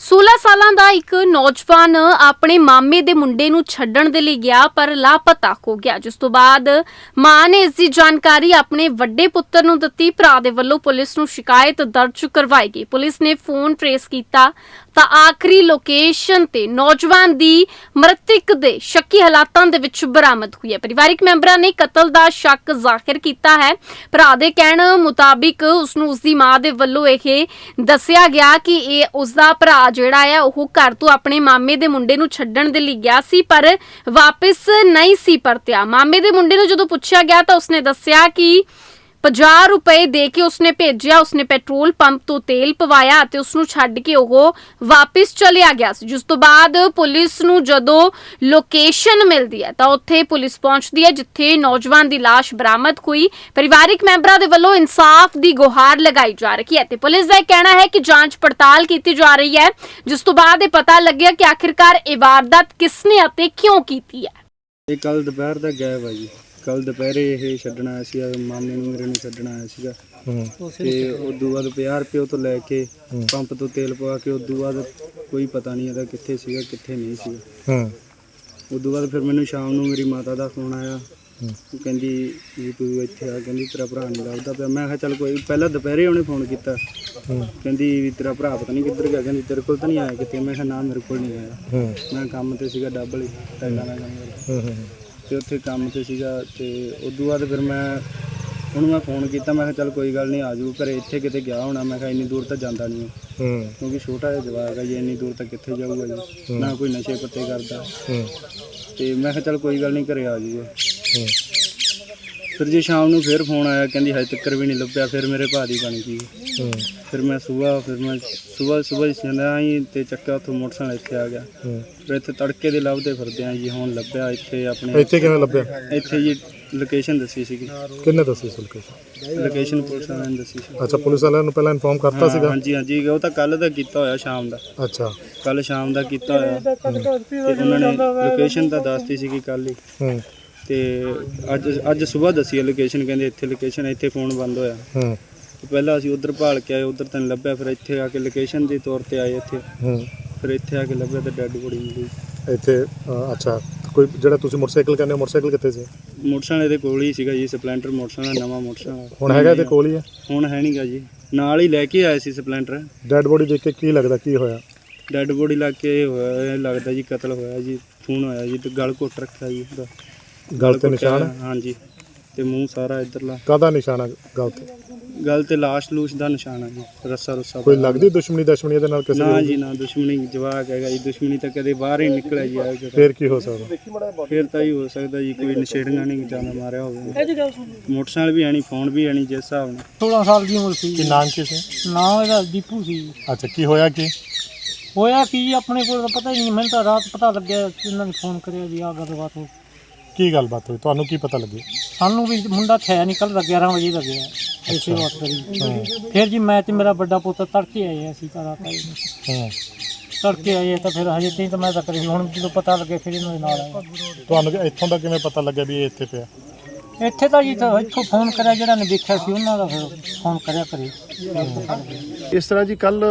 16 ਸਾਲਾਂ ਦਾ ਇੱਕ ਨੌਜਵਾਨ ਆਪਣੇ ਮਾਮੇ ਦੇ ਮੁੰਡੇ ਨੂੰ ਛੱਡਣ ਦੇ ਲਈ ਗਿਆ, ਪਰ ਲਾਪਤਾ ਹੋ ਗਿਆ। ਜਿਸ ਤੋਂ ਬਾਅਦ ਮਾਂ ਨੇ ਇਸ ਦੀ ਜਾਣਕਾਰੀ ਆਪਣੇ ਵੱਡੇ ਪੁੱਤਰ ਨੂੰ ਦਿੱਤੀ। ਭਰਾ ਦੇ ਵੱਲੋਂ ਪੁਲਿਸ ਨੂੰ ਸ਼ਿਕਾਇਤ ਦਰਜ ਕਰਵਾਈ ਗਈ। ਪੁਲਿਸ ਨੇ ਫੋਨ ਟਰੇਸ ਕੀਤਾ ਤਾਂ ਆਖਰੀ ਲੋਕੇਸ਼ਨ ਤੇ ਨੌਜਵਾਨ ਦੀ ਮ੍ਰਿਤਕ ਦੇ ਸ਼ੱਕੀ ਹਾਲਾਤਾਂ ਦੇ ਵਿੱਚ ਬਰਾਮਦ ਹੋਈ ਹੈ। ਪਰਿਵਾਰਿਕ ਮੈਂਬਰਾਂ ਨੇ ਕਤਲ ਦਾ ਸ਼ੱਕ ਜ਼ਾਹਿਰ ਕੀਤਾ ਹੈ। ਭਰਾ ਦੇ ਕਹਿਣ ਮੁਤਾਬਿਕ ਉਸ ਨੂੰ ਉਸ ਦੀ ਮਾਂ ਦੇ ਵੱਲੋਂ ਇਹ ਦੱਸਿਆ ਗਿਆ ਕਿ ਇਹ ਉਸ ਦਾ ਭਰਾ ਜਿਹੜਾ ਹੈ, ਉਹ ਘਰ ਤੋਂ ਆਪਣੇ ਮਾਮੇ ਦੇ ਮੁੰਡੇ ਨੂੰ ਛੱਡਣ ਦੇ ਲਈ ਗਿਆ ਸੀ, ਪਰ ਵਾਪਸ ਨਹੀਂ ਸੀ ਪਰਤਿਆ। ਮਾਮੇ ਦੇ ਮੁੰਡੇ ਨੂੰ ਜਦੋਂ ਪੁੱਛਿਆ ਗਿਆ ਤਾਂ ਉਸਨੇ ਦੱਸਿਆ ਕਿ 50 ਰੁਪਏ ਦੇ ਕੇ ਉਸਨੇ ਭੇਜਿਆ, ਉਸਨੇ ਪੈਟਰੋਲ ਪੰਪ ਤੋਂ ਤੇਲ ਪਵਾਇਆ ਅਤੇ ਉਸ ਨੂੰ ਛੱਡ ਕੇ ਉਹ ਵਾਪਸ ਚਲਿਆ ਗਿਆ ਸੀ। ਜਿਸ ਤੋਂ ਬਾਅਦ ਪੁਲਿਸ ਨੂੰ ਜਦੋਂ ਲੋਕੇਸ਼ਨ ਮਿਲਦੀ ਹੈ, ਤਾਂ ਉੱਥੇ ਪੁਲਿਸ ਪਹੁੰਚਦੀ ਹੈ, ਜਿੱਥੇ ਨੌਜਵਾਨ ਦੀ ਲਾਸ਼ ਬਰਾਮਦ ਹੋਈ। ਪਰਿਵਾਰਿਕ ਮੈਂਬਰਾਂ ਦੇ ਵੱਲੋਂ ਇਨਸਾਫ ਦੀ ਗੁਹਾਰ ਲਗਾਈ ਜਾ ਰਹੀ ਹੈ ਤੇ ਪੁਲਿਸ ਦਾ ਕਹਿਣਾ ਹੈ ਕਿ ਜਾਂਚ ਪੜਤਾਲ ਕੀਤੀ ਜਾ ਰਹੀ ਹੈ, ਜਿਸ ਤੋਂ ਬਾਅਦ ਇਹ ਪਤਾ ਲੱਗਿਆ ਕਿ ਆਖਿਰਕਾਰ ਇਹ ਵਾਰਦਾਤ ਕਿਸਨੇ ਅਤੇ ਕਿਉਂ ਕੀਤੀ ਹੈ। ਇਹ ਕੱਲ ਦੁਪਹਿਰ ਦਾ ਗਾਇਬ ਆ ਜੀ। ਕੱਲ ਦੁਪਹਿਰੇ ਇਹ ਛੱਡਣ ਆਇਆ ਸੀ ਮਾਮੇ ਨੂੰ ਮੇਰੇ ਨੂੰ ਛੱਡਣ ਆਇਆ ਸੀਗਾ। ਤੇ ਉਦੋਂ ਬਾਅਦ 50 ਰੁਪਏ ਤੋਂ ਲੈ ਕੇ ਪੰਪ ਤੋਂ ਤੇਲ ਪਵਾ ਕੇ ਉਦੋਂ ਬਾਅਦ ਕੋਈ ਪਤਾ ਨਹੀਂ ਇਹਦਾ ਕਿੱਥੇ ਸੀਗਾ ਕਿੱਥੇ ਨਹੀਂ ਸੀਗਾ। ਹੂੰ। ਉਦੋਂ ਬਾਅਦ ਫਿਰ ਮੈਨੂੰ ਸ਼ਾਮ ਨੂੰ ਮੇਰੀ ਮਾਤਾ ਦਾ ਫੋਨ ਆਇਆ। ਉਹ ਕਹਿੰਦੀ ਵੀ ਤੂੰ ਇੱਥੇ ਆ ਕਹਿੰਦੀ ਤੇਰਾ ਭਰਾ ਨਹੀਂ ਲੱਭਦਾ ਪਿਆ। ਮੈਂ ਕਿਹਾ ਚੱਲ ਕੋਈ ਪਹਿਲਾਂ ਦੁਪਹਿਰੇ ਉਹਨੇ ਫੋਨ ਕੀਤਾ। ਹੂੰ। ਕਹਿੰਦੀ ਵੀ ਤੇਰਾ ਭਰਾ ਪਤਾ ਨਹੀਂ ਕਿੱਧਰ ਗਿਆ। ਕਹਿੰਦੀ ਤੇਰੇ ਕੋਲ ਤਾਂ ਨਹੀਂ ਆਇਆ ਕਿਤੇ। ਮੈਂ ਕਿਹਾ ਨਾ ਮੇਰੇ ਕੋਲ ਨਹੀਂ ਆਇਆ। ਹੂੰ। ਮੈਂ ਕੰਮ ਤੇ ਸੀਗਾ ਡਬਲ ਟੈਲਾਂ ਦਾ ਕੰਮ ਕਰਦਾ ਹੂੰ ਹੂੰ। ਤੇ ਉੱਥੇ ਕੰਮ ਤੇ ਸੀਗਾ ਤੇ ਉਦੋਂ ਬਾਅਦ ਫਿਰ ਮੈਂ ਉਹਨੂੰ ਮੈਂ ਫੋਨ ਕੀਤਾ ਮੈਂ ਕਿਹਾ ਚੱਲ ਕੋਈ ਗੱਲ ਨਹੀਂ ਆਜੂ ਘਰੇ ਇੱਥੇ ਕਿਤੇ ਗਿਆ ਹੋਣਾ ਮੈਂ ਕਿਹਾ ਇੰਨੀ ਦੂਰ ਤਾਂ ਜਾਂਦਾ ਨਹੀਂ ਉਹ, ਹੂੰ। ਕਿਉਂਕਿ ਛੋਟਾ ਜਿਹਾ ਜਵਾਕ ਹੈ ਜੀ ਇੰਨੀ ਦੂਰ ਤੱਕ ਕਿੱਥੇ ਜਾਊਗਾ ਜੀ ਨਾ ਕੋਈ ਨਸ਼ੇ ਪੱਤੇ ਕਰਦਾ। ਹੂੰ। ਤੇ ਮੈਂ ਕਿਹਾ ਚੱਲ ਕੋਈ ਗੱਲ ਨਹੀਂ ਘਰੇ ਆ ਜਾਊਗਾ ਹੂੰ। ਫਿਰ ਜੇ ਸ਼ਾਮ ਨੂੰ ਫਿਰ ਫੋਨ ਆਇਆ ਕਹਿੰਦੀ ਹਜੇ ਤੱਕ ਵੀ ਨਹੀਂ ਲੱਭਿਆ ਫਿਰ ਮੇਰੇ ਭਾ ਦੀ ਬਣ ਗਈ। ਹੂੰ। ਫਿਰ ਮੈਂ ਸਵੇਰ ਫਿਰ ਮੈਂ ਸਵੇਰ ਸਵੇਰ ਸੰਦਾ ਹੀ ਤੇ ਚੱਕਾ ਉੱਥੋਂ ਮੋਟਰਸਾਈਕਲ ਇੱਥੇ ਆ ਗਿਆ। ਹੂੰ। ਫਿਰ ਇੱਥੇ ਤੜਕੇ ਦੇ ਲੱਭਦੇ ਫਿਰਦੇ ਆ ਜੀ ਹੁਣ ਲੱਭਿਆ ਇੱਥੇ ਆਪਣੇ ਇੱਥੇ ਕਿਵੇਂ ਲੱਭਿਆ? ਇੱਥੇ ਜੀ ਲੋਕੇਸ਼ਨ ਦੱਸੀ ਸੀਗੀ। ਕਿੰਨੇ ਦੱਸੀ ਸੀ ਲੋਕੇਸ਼ਨ ਲੋਕੇਸ਼ਨ ਪੁਲਿਸ ਵਾਲਿਆਂ ਨੇ ਦੱਸੀ ਸੀ। ਅੱਛਾ ਪੁਲਿਸ ਵਾਲਿਆਂ ਨੂੰ ਪਹਿਲਾਂ ਇਨਫੋਰਮ ਕਰਤਾ ਸੀਗਾ? ਹਾਂਜੀ ਹਾਂਜੀ ਉਹ ਤਾਂ ਕੱਲ ਦਾ ਕੀਤਾ ਹੋਇਆ ਸ਼ਾਮ ਦਾ। ਅੱਛਾ। ਕੱਲ ਸ਼ਾਮ ਦਾ ਕੀਤਾ ਹੋਇਆ। ਤੇ ਉਹਨਾਂ ਨੇ ਲੋਕੇਸ਼ਨ ਤਾਂ ਦੱਸਤੀ ਸੀਗੀ ਕੱਲ ਹੀ। ਹੂੰ। ਤੇ ਅੱਜ ਅੱਜ ਸਵੇਰ ਦੱਸੀ ਲੋਕੇਸ਼ਨ ਕਹਿੰਦੇ ਇੱਥੇ ਲੋਕੇਸ਼ਨ ਇੱਥੇ ਫੋਨ ਬੰਦ ਹੋਇਆ। ਹੂੰ। ਤੇ ਪਹਿਲਾਂ ਅਸੀਂ ਉਧਰ ਭਾਲ ਕੇ ਆਏ ਉਧਰ ਤਾਂ ਨਹੀਂ ਲੱਭਿਆ ਫਿਰ ਇੱਥੇ ਆ ਕੇ ਲੋਕੇਸ਼ਨ ਦੇ ਤੌਰ ਤੇ ਆਏ ਇੱਥੇ। ਹੂੰ। ਫਿਰ ਇੱਥੇ ਆ ਕੇ ਲੱਭਿਆ ਤਾਂ ਡੈੱਡ ਬੋਡੀ ਮਿਲੀ। ਇੱਥੇ ਅ, ਅੱਛਾ ਕੋਈ ਜਿਹੜਾ ਤੁਸੀਂ ਮੋਟਰਸਾਈਕਲ ਕਹਿੰਦੇ ਹੋ ਮੋਟਰਸਾਈਕਲ ਕਿੱਥੇ ਸੀ? ਮੋਟਰਸਾਈਕਲ ਇਹਦੇ ਕੋਲ ਹੀ ਸੀਗਾ ਜੀ ਸਪਲੈਂਡਰ ਮੋਟਰਸਾਈਕਲ ਨਵਾਂ ਮੋਟਰਸਾਈਕਲ। ਹੁਣ ਹੈਗਾ ਇਹਦੇ ਕੋਲ ਹੀ ਹੈ ਹੁਣ ਹੈ ਨਹੀਂਗਾ ਜੀ। ਨਾਲ ਹੀ ਲੈ ਕੇ ਆਏ ਸੀ ਸਪਲੈਂਡਰ। ਡੈੱਡ ਬੋਡੀ ਦੇਖ ਕੇ ਕੀ ਲੱਗਦਾ ਕੀ ਹੋਇਆ? ਡੈੱਡ ਬੋਡੀ ਲੱਗ ਕੇ ਹੋਇਆ ਇਹ ਲੱਗਦਾ ਜੀ ਕਤਲ ਹੋਇਆ ਜੀ ਖੂਨ ਹੋਇਆ ਜੀ ਤੇ ਗਲ ਘੁੱਟ ਰੱਖਿਆ ਜੀ ਉਹਦਾ। ਗਲ ਤੇ ਨਿਸ਼ਾਨ? ਹਾਂਜੀ। ਤੇ ਮੂੰਹ ਸਾਰਾ ਇਧਰਲਾ। ਕਾਹਦਾ ਨਿਸ਼ਾਨ ਹੈ ਗਲ ਤੇ? ਗਲ ਤੇ ਲਾਸ਼ ਲੂਸ਼ ਦਾ ਨਿਸ਼ਾਨ ਹੈ ਜੀ। ਰੱਸਾ ਰੁੱਸਾ ਕੋਈ ਲੱਗਦੀ ਦੁਸ਼ਮਣੀ ਦੁਸ਼ਮਣੀ ਇਹਦੇ ਨਾਲ ਕਿਸੇ ਨਾ ਦੀ? ਜੀ ਨਾ ਦੁਸ਼ਮਣੀ ਜਵਾਕ ਹੈਗਾ ਜੀ। ਦੁਸ਼ਮਣੀ ਤਾਂ ਕਦੇ ਬਾਹਰ ਹੀ ਨਿਕਲਿਆ ਜੀ ਆ ਕੇ ਫੇਰ ਕੀ ਹੋ ਸਕਦਾ? ਫਿਰ ਤਾਂ ਹੀ ਹੋ ਸਕਦਾ ਜੀ ਕੋਈ ਨਸ਼ੇੜੀਆਂ ਨਹੀਂ ਜਾਣਾ ਮਾਰਿਆ ਹੋਵੇ। ਮੋਟਰਸਾਈਕਲ ਵੀ ਆਣੀ ਫੋਨ ਵੀ ਆਣੀ ਜਿਸ ਹਿਸਾਬ ਨਾਲ। 16 ਸਾਲ ਦੀ ਉਮਰ ਸੀ। ਕੀ ਨਾਮ ਕੀ ਸੀ? ਨਾਮ ਇਹਦਾ ਦੀਪੂ ਸੀ। ਅੱਛਾ ਕੀ ਹੋਇਆ ਕੀ? ਹੋਇਆ ਕੀ ਆਪਣੇ ਕੋਲ ਤਾਂ ਪਤਾ ਹੀ ਨਹੀਂ ਮੈਨੂੰ ਤਾਂ ਰਾਤ ਪਤਾ ਲੱਗਿਆ ਕਿ ਇਹਨਾਂ ਨੇ ਫੋਨ ਕਰਿਆ ਜੀ ਆ ਗੱਲਬਾਤ ਹੋ ਕੀ ਗੱਲਬਾਤ ਹੋਈ? ਤੁਹਾਨੂੰ ਕੀ ਪਤਾ ਲੱਗੀ? ਸਾਨੂੰ ਵੀ ਮੁੰਡਾ ਛਿਆ ਨਿਕਲ ਦਾ 11 ਵਜੇ ਦਾ ਗਿਆ। ਇਸੇ ਵਕਤ ਕਰੀ ਫਿਰ ਜੀ ਮੈਂ ਤੇ ਮੇਰਾ ਵੱਡਾ ਪੁੱਤ ਤੜਕੇ ਆਏ ਅਸੀਂ ਤਾਂ ਰਾਤ ਆਏ ਹੂੰ। ਤੜਕੇ ਆਏ ਤਾਂ ਫਿਰ ਹਜੇ ਤੀਂ ਤਾਂ ਮੈਂ ਤਾਂ ਕਰੀ ਹੁਣ ਜਦੋਂ ਪਤਾ ਲੱਗਿਆ ਫਿਰ ਇਹਨਾਂ ਦੇ ਨਾਲ ਆਏ। ਤੁਹਾਨੂੰ ਕਿ- ਇੱਥੋਂ ਦਾ ਕਿਵੇਂ ਪਤਾ ਲੱਗਿਆ ਵੀ ਇਹ ਇੱਥੇ ਪਿਆ? ਇੱਥੇ ਤਾਂ ਜੀ ਤਾਂ ਇੱਥੋਂ ਫੋਨ ਕਰਿਆ ਜਿਹੜਾ ਨੇ ਦੇਖਿਆ ਸੀ ਉਹਨਾਂ ਦਾ ਫਿਰ ਫੋਨ ਕਰਿਆ ਕਰੇ ਇਸ ਤਰ੍ਹਾਂ ਜੀ ਕੱਲ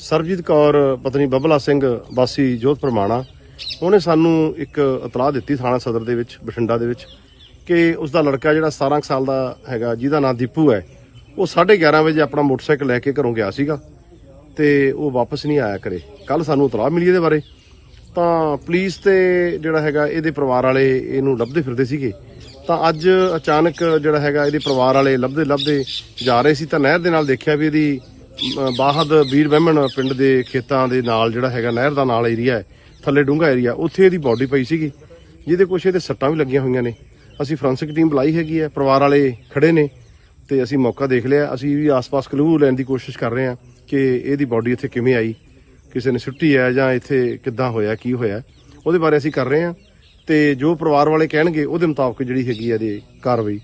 ਸਰਬਜੀਤ ਕੌਰ ਪਤਨੀ ਬਬਲਾ ਸਿੰਘ ਵਾਸੀ ਜੋਧਪੁਰ ਮਾਣਾ ਉਹਨੇ ਸਾਨੂੰ ਇੱਕ ਇਤਲਾਹ ਦਿੱਤੀ ਥਾਣਾ ਸਦਰ ਦੇ ਵਿੱਚ, ਬਠਿੰਡਾ ਦੇ ਵਿੱਚ, ਕਿ ਉਸ ਦਾ ਲੜਕਾ ਜਿਹੜਾ 17 ਕੁ ਸਾਲ ਦਾ ਹੈਗਾ, ਜਿਹਦਾ ਨਾਮ ਦੀਪੂ ਹੈ, ਉਹ 11:30 ਵਜੇ ਆਪਣਾ ਮੋਟਰਸਾਈਕਲ ਲੈ ਕੇ ਘਰੋਂ ਗਿਆ ਸੀਗਾ ਤੇ ਉਹ ਵਾਪਸ ਨਹੀਂ ਆਇਆ ਕਰੇ ਕੱਲ ਸਾਨੂੰ ਇਤਲਾਹ ਮਿਲੀ ਇਹਦੇ ਬਾਰੇ। ਤਾਂ ਪੁਲਿਸ ਤੇ ਜਿਹੜਾ ਹੈਗਾ, ਇਹਦੇ ਪਰਿਵਾਰ ਵਾਲੇ ਇਹਨੂੰ ਲੱਭਦੇ ਫਿਰਦੇ ਸੀਗੇ। ਤਾਂ ਅੱਜ ਅਚਾਨਕ ਜਿਹੜਾ ਹੈਗਾ, ਇਹਦੇ ਪਰਿਵਾਰ ਵਾਲੇ ਲੱਭਦੇ ਲੱਭਦੇ ਜਾ ਰਹੇ ਸੀ ਤਾਂ ਨਹਿਰ ਦੇ ਨਾਲ ਦੇਖਿਆ ਵੀ ਇਹਦੀ ਬਾਹਦ ਵੀਰ ਬਹਿਮਣ ਪਿੰਡ ਦੇ ਖੇਤਾਂ ਦੇ ਨਾਲ ਜਿਹੜਾ ਹੈਗਾ, ਨਹਿਰ ਦਾ ਨਾਲ ਏਰੀਆ ਹੈ। ਥੱਲੇ ਡੂੰਘਾ ਏਰੀਆ ਉੱਥੇ ਇਹਦੀ ਬਾਡੀ ਪਈ ਸੀਗੀ। ਜਿਹਦੇ ਕੁਛ ਇਹਦੇ ਸੱਟਾਂ ਵੀ ਲੱਗੀਆਂ ਹੋਈਆਂ ਨੇ। ਅਸੀਂ ਫੋਰੈਂਸਿਕ ਟੀਮ ਬੁਲਾਈ ਹੈਗੀ ਹੈ, ਪਰਿਵਾਰ ਵਾਲੇ ਖੜੇ ਨੇ ਤੇ ਅਸੀਂ ਮੌਕਾ ਦੇਖ ਲਿਆ। ਅਸੀਂ ਵੀ ਆਸ-ਪਾਸ ਕਲੂ ਲੈਣ ਦੀ ਕੋਸ਼ਿਸ਼ ਕਰ ਰਹੇ ਹਾਂ ਕਿ ਇਹਦੀ ਬਾਡੀ ਇੱਥੇ ਕਿਵੇਂ ਆਈ, ਕਿਸੇ ਨੇ ਸੁੱਟੀ ਹੈ ਜਾਂ ਇੱਥੇ ਕਿੱਦਾਂ ਹੋਇਆ, ਕੀ ਹੋਇਆ। ਉਹਦੇ ਬਾਰੇ ਅਸੀਂ ਕਰ ਰਹੇ ਹਾਂ ਤੇ ਜੋ ਪਰਿਵਾਰ ਵਾਲੇ ਕਹਿਣਗੇ, ਉਹਦੇ ਮੁਤਾਬਕ ਜਿਹੜੀ ਹੈਗੀ ਹੈ ਇਹਦੀ ਕਾਰਵਾਈ।